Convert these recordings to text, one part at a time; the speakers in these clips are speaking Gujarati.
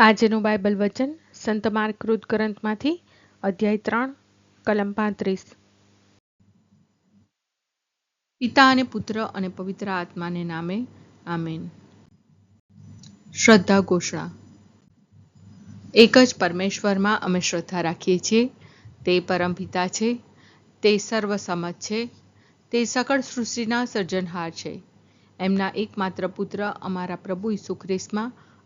આજનું બાઇબલ વચન સંત માર્કૃત ગ્રંથમાંથી અધ્યાય ત્રણ, કલમ પાંત્રીસ. પિતા અને પુત્ર અને પવિત્ર આત્માને નામે, આમેન. શ્રદ્ધા ઘોષણા. એક જ પરમેશ્વરમાં અમે શ્રદ્ધા રાખીએ છીએ, તે પરમપિતા છે, તે સર્વસમજ છે, તે સકળ સૃષ્ટિના સર્જનહાર છે. એમના એકમાત્ર પુત્ર અમારા પ્રભુ ઈસુ ખ્રિસ્તમાં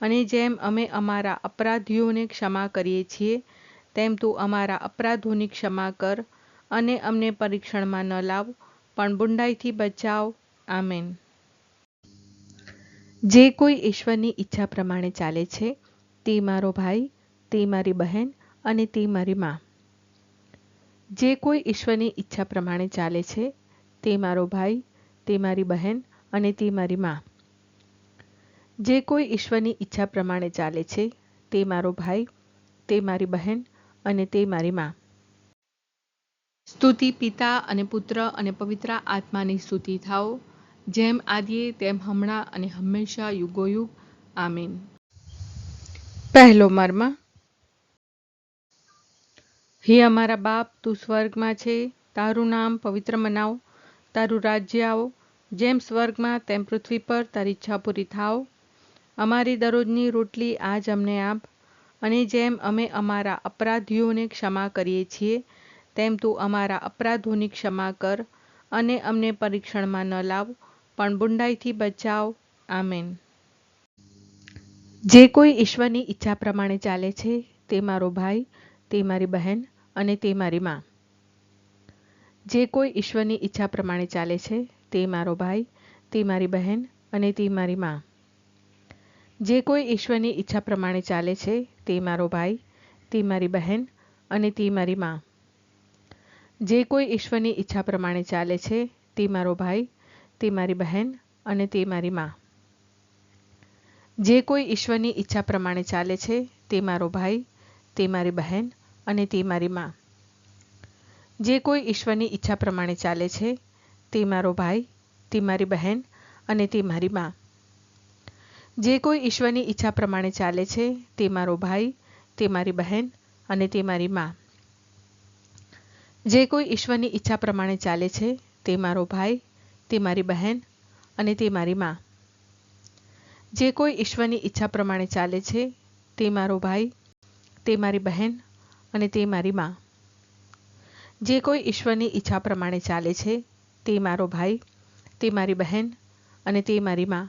અને જેમ અમે અમારા અપરાધીઓને ક્ષમા કરીએ છીએ, તેમ તું અમારા અપરાધોની ક્ષમા કર અને અમને પરીક્ષણમાં ન લાવ, પણ બુંડાઈથી બચાવ. આમેન. જે કોઈ ઈશ્વરની ઈચ્છા પ્રમાણે ચાલે છે, તે મારો ભાઈ, તે મારી બહેન અને તે મારી મા. જે કોઈ ઈશ્વરની ઈચ્છા પ્રમાણે ચાલે છે, તે મારો ભાઈ, તે મારી બહેન અને તે મારી મા. જે કોઈ ઈશ્વરની ઈચ્છા પ્રમાણે ચાલે છે તે મારો ભાઈ તે મારી બહેન અને તે મારી મા. સ્તુતિ પિતા અને પુત્ર અને પવિત્ર આત્માની સ્તુતિ થાઓ. જેમ આદિએ તેમ હમણાં અને હંમેશા યુગોયુગ. આમીન. પહેલો મર્મ. હે અમારા બાપ તું સ્વર્ગમાં છે. તારું નામ પવિત્ર મનાવ. તારું રાજ્ય આવો. જેમ સ્વર્ગમાં તેમ પૃથ્વી પર તારી ઈચ્છા પૂરી થાવ અમારી દરરોજની રોટલી આજ અમને આપ, અને જેમ અમે અમારા અપરાધીઓને ક્ષમા કરીએ છીએ, તેમ તું અમારા અપરાધોની ક્ષમા કર અને અમને પરીક્ષણમાં ન લાવ, પણ બુંડાઈથી બચાવ. આમેન. જે કોઈ ઈશ્વરની ઈચ્છા પ્રમાણે ચાલે છે, તે મારો ભાઈ, તે મારી બહેન અને તે મારી મા. જે કોઈ ઈશ્વરની ઈચ્છા પ્રમાણે ચાલે છે, તે મારો ભાઈ, તે મારી બહેન અને તે મારી મા. જે કોઈ ઈશ્વરની ઈચ્છા પ્રમાણે ચાલે છે, તે મારો ભાઈ, તે મારી બહેન અને તે મારી મા. જે કોઈ ઈશ્વરની ઈચ્છા પ્રમાણે ચાલે છે, તે મારો ભાઈ, તે મારી બહેન અને તે મારી મા. જે કોઈ ઈશ્વરની ઈચ્છા પ્રમાણે ચાલે છે, તે મારો ભાઈ, તે મારી બહેન અને તે મારી મા. જે કોઈ ઈશ્વરની ઈચ્છા પ્રમાણે ચાલે છે, તે મારો ભાઈ, તે મારી બહેન અને તે મારી મા. જે કોઈ ઈશ્વરની ઈચ્છા પ્રમાણે ચાલે છે, તે મારો ભાઈ, તે મારી બહેન અને તે મારી મા. જે કોઈ ઈશ્વરની ઈચ્છા પ્રમાણે ચાલે છે, તે મારો ભાઈ, તે મારી બહેન અને તે મારી મા. જે કોઈ ઈશ્વરની ઈચ્છા પ્રમાણે ચાલે છે, તે મારો ભાઈ, તે મારી બહેન અને તે મારી મા. જે કોઈ ઈશ્વરની ઈચ્છા પ્રમાણે ચાલે છે, તે મારો ભાઈ, તે મારી બહેન અને તે મારી મા.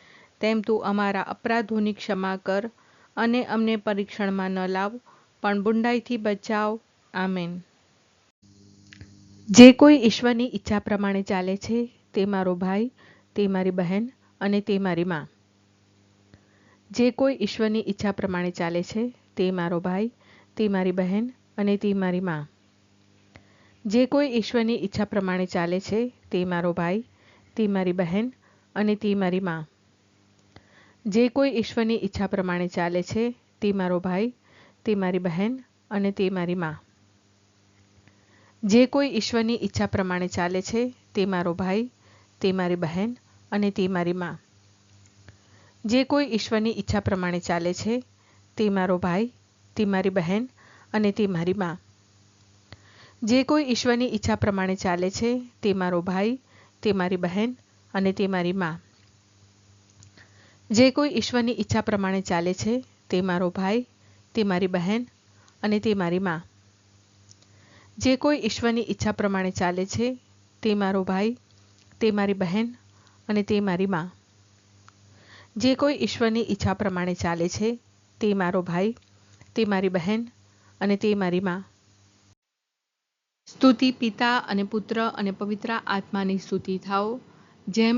તેમ તું અમારા અપરાધોની ક્ષમા કર અને અમને પરીક્ષણમાં ન લાવ, પણ બુંડાઈથી બચાવ. આમેન. જે કોઈ ઈશ્વરની ઈચ્છા પ્રમાણે ચાલે છે, તે મારો ભાઈ, તે મારી બહેન અને તે મારી મા. જે કોઈ ઈશ્વરની ઈચ્છા પ્રમાણે ચાલે છે, તે મારો ભાઈ, તે મારી બહેન અને તે મારી મા. જે કોઈ ઈશ્વરની ઈચ્છા પ્રમાણે ચાલે છે, તે મારો ભાઈ, તે મારી બહેન અને તે મારી મા. જે કોઈ ઈશ્વરની ઈચ્છા પ્રમાણે ચાલે છે, તે મારો ભાઈ, તે મારી બહેન અને તે મારી મા. જે કોઈ ઈશ્વરની ઈચ્છા પ્રમાણે ચાલે છે, તે મારો ભાઈ, તે મારી બહેન અને તે મારી મા. જે કોઈ ઈશ્વરની ઈચ્છા પ્રમાણે ચાલે છે, તે મારો ભાઈ, તે મારી બહેન અને તે મારી મા. જે કોઈ ઈશ્વરની ઈચ્છા પ્રમાણે ચાલે છે, તે મારો ભાઈ, તે મારી બહેન અને તે મારી મા. જે કોઈ ઈશ્વરની ઈચ્છા પ્રમાણે ચાલે છે, તે મારો ભાઈ, તે મારી બહેન અને તે મારી મા. જે કોઈ ઈશ્વરની ઈચ્છા પ્રમાણે ચાલે છે, તે મારો ભાઈ, તે મારી બહેન અને તે મારી મા. જે કોઈ ઈશ્વરની ઈચ્છા પ્રમાણે ચાલે છે, તે મારો ભાઈ, તે મારી બહેન અને તે મારી મા. સ્તુતિ પિતા અને પુત્ર અને પવિત્ર આત્માની સ્તુતિ થાઓ, જેમ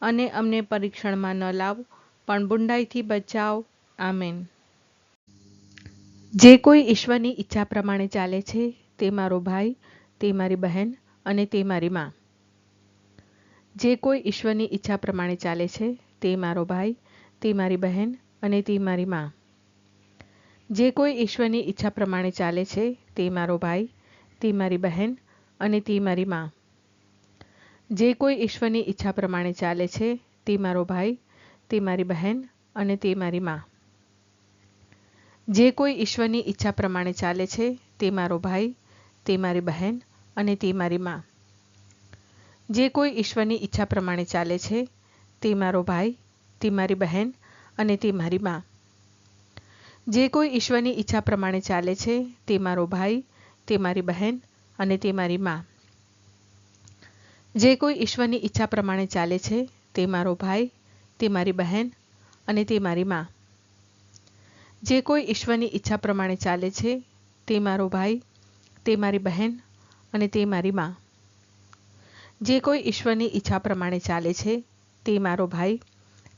અને અમને પરીક્ષણમાં ન લાવ, પણ બુંડાઈથી બચાવ. આમેન. જે કોઈ ઈશ્વરની ઈચ્છા પ્રમાણે ચાલે છે, તે મારો ભાઈ, તે મારી બહેન અને તે મારી મા. જે કોઈ ઈશ્વરની ઈચ્છા પ્રમાણે ચાલે છે, તે મારો ભાઈ, તે મારી બહેન અને તે મારી મા. જે કોઈ ઈશ્વરની ઈચ્છા પ્રમાણે ચાલે છે, તે મારો ભાઈ, તે મારી બહેન અને તે મારી મા. જે કોઈ ઈશ્વરની ઈચ્છા પ્રમાણે ચાલે છે, તે મારો ભાઈ, તે મારી બહેન અને તે મારી મા. જે કોઈ ઈશ્વરની ઈચ્છા પ્રમાણે ચાલે છે, તે મારો ભાઈ, તે મારી બહેન અને તે મારી મા. જે કોઈ ઈશ્વરની ઈચ્છા પ્રમાણે ચાલે છે, તે મારો ભાઈ, તે મારી બહેન અને તે મારી મા. જે કોઈ ઈશ્વરની ઈચ્છા પ્રમાણે ચાલે છે, તે મારો ભાઈ, તે મારી બહેન અને તે મારી મા. જે કોઈ ઈશ્વરની ઈચ્છા પ્રમાણે ચાલે છે, તે મારો ભાઈ, તે મારી બહેન અને તે મારી મા. જે કોઈ ઈશ્વરની ઈચ્છા પ્રમાણે ચાલે છે, તે મારો ભાઈ, તે મારી બહેન અને તે મારી મા. જે કોઈ ઈશ્વરની ઈચ્છા પ્રમાણે ચાલે છે, તે મારો ભાઈ,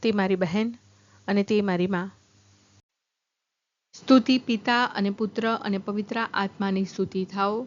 તે મારી બહેન અને તે મારી મા. સ્તુતિ પિતા અને પુત્ર અને પવિત્ર આત્માની સ્તુતિ થાઓ.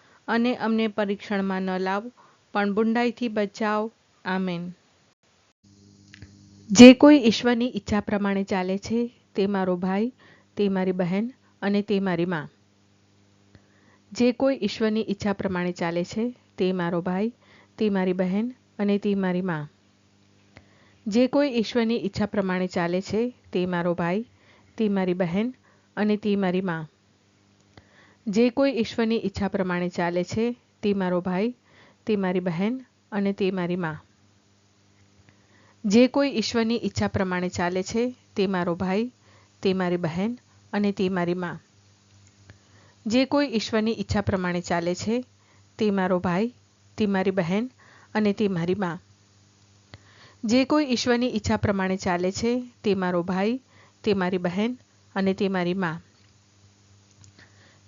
અને અમને પરીક્ષણમાં ન લાવ. પણ બુંડાઈથી બચાવ. આમેન. જે કોઈ ઈશ્વરની ઈચ્છા પ્રમાણે ચાલે છે, તે મારો ભાઈ, તે મારી બહેન અને તે મારી માં. જે કોઈ ઈશ્વરની ઈચ્છા પ્રમાણે ચાલે છે, તે મારો ભાઈ, તે મારી બહેન અને તે મારી મા. જે કોઈ ઈશ્વરની ઈચ્છા પ્રમાણે ચાલે છે, તે મારો ભાઈ, તે મારી બહેન અને તે મારી મા. જે કોઈ ઈશ્વરની ઈચ્છા પ્રમાણે ચાલે છે, તે મારો ભાઈ, તે મારી બહેન અને તે મારી મા. જે કોઈ ઈશ્વરની ઈચ્છા પ્રમાણે ચાલે છે, તે મારો ભાઈ, તે મારી બહેન અને તે મારી મા. જે કોઈ ઈશ્વરની ઈચ્છા પ્રમાણે ચાલે છે, તે મારો ભાઈ, તે મારી બહેન અને તે મારી મા. જે કોઈ ઈશ્વરની ઈચ્છા પ્રમાણે ચાલે છે, તે મારો ભાઈ, તે મારી બહેન અને તે મારી મા.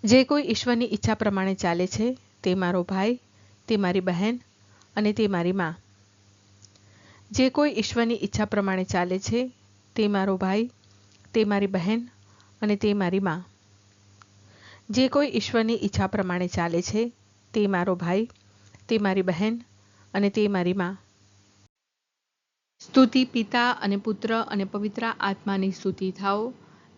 જે કોઈ ઈશ્વરની ઈચ્છા પ્રમાણે ચાલે છે, તે મારો ભાઈ, તે મારી બહેન અને તે મારી મા. જે કોઈ ઈશ્વરની ઈચ્છા પ્રમાણે ચાલે છે, તે મારો ભાઈ, તે મારી બહેન અને તે મારી મા. જે કોઈ ઈશ્વરની ઈચ્છા પ્રમાણે ચાલે છે, તે મારો ભાઈ, તે મારી બહેન અને તે મારી મા. સ્તુતિ પિતા અને પુત્ર અને પવિત્ર આત્માની સ્તુતિ થાઓ.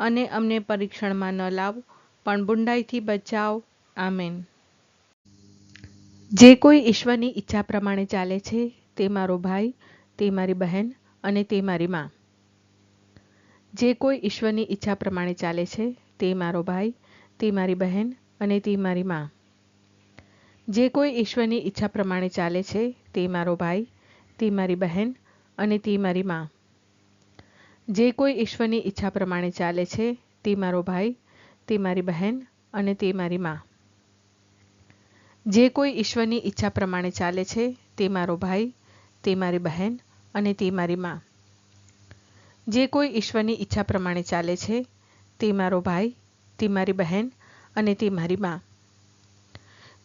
અને અમને પરીક્ષણમાં ન લાવ, પણ બુંડાઈથી બચાવ. આમેન. જે કોઈ ઈશ્વરની ઈચ્છા પ્રમાણે ચાલે છે, તે મારો ભાઈ, તે મારી બહેન અને તે મારી માં. જે કોઈ ઈશ્વરની ઈચ્છા પ્રમાણે ચાલે છે, તે મારો ભાઈ, તે મારી બહેન અને તે મારી માં. જે કોઈ ઈશ્વરની ઈચ્છા પ્રમાણે ચાલે છે, તે મારો ભાઈ, તે મારી બહેન અને તે મારી માં. જે કોઈ ઈશ્વરની ઈચ્છા પ્રમાણે ચાલે છે, તે મારો ભાઈ, તે મારી બહેન અને તે મારી મા. જે કોઈ ઈશ્વરની ઈચ્છા પ્રમાણે ચાલે છે, તે મારો ભાઈ, તે મારી બહેન અને તે મારી મા. જે કોઈ ઈશ્વરની ઈચ્છા પ્રમાણે ચાલે છે, તે મારો ભાઈ, તે મારી બહેન અને તે મારી મા.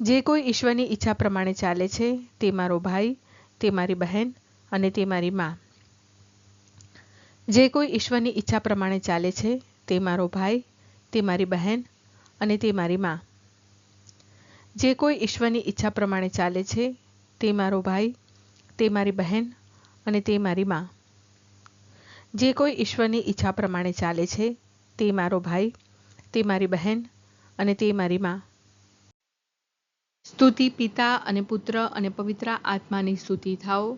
જે કોઈ ઈશ્વરની ઈચ્છા પ્રમાણે ચાલે છે, તે મારો ભાઈ, તે મારી બહેન અને તે મારી માં. જે કોઈ ઈશ્વરની ઈચ્છા પ્રમાણે ચાલે છે, તે મારો ભાઈ, તે મારી બહેન અને તે મારી મા. જે કોઈ ઈશ્વરની ઈચ્છા પ્રમાણે ચાલે છે, તે મારો ભાઈ, તે મારી બહેન અને તે મારી મા. જે કોઈ ઈશ્વરની ઈચ્છા પ્રમાણે ચાલે છે, તે મારો ભાઈ, તે મારી બહેન અને તે મારી મા. સ્તુતિ પિતા અને પુત્ર અને પવિત્ર આત્માની સ્તુતિ થાઓ.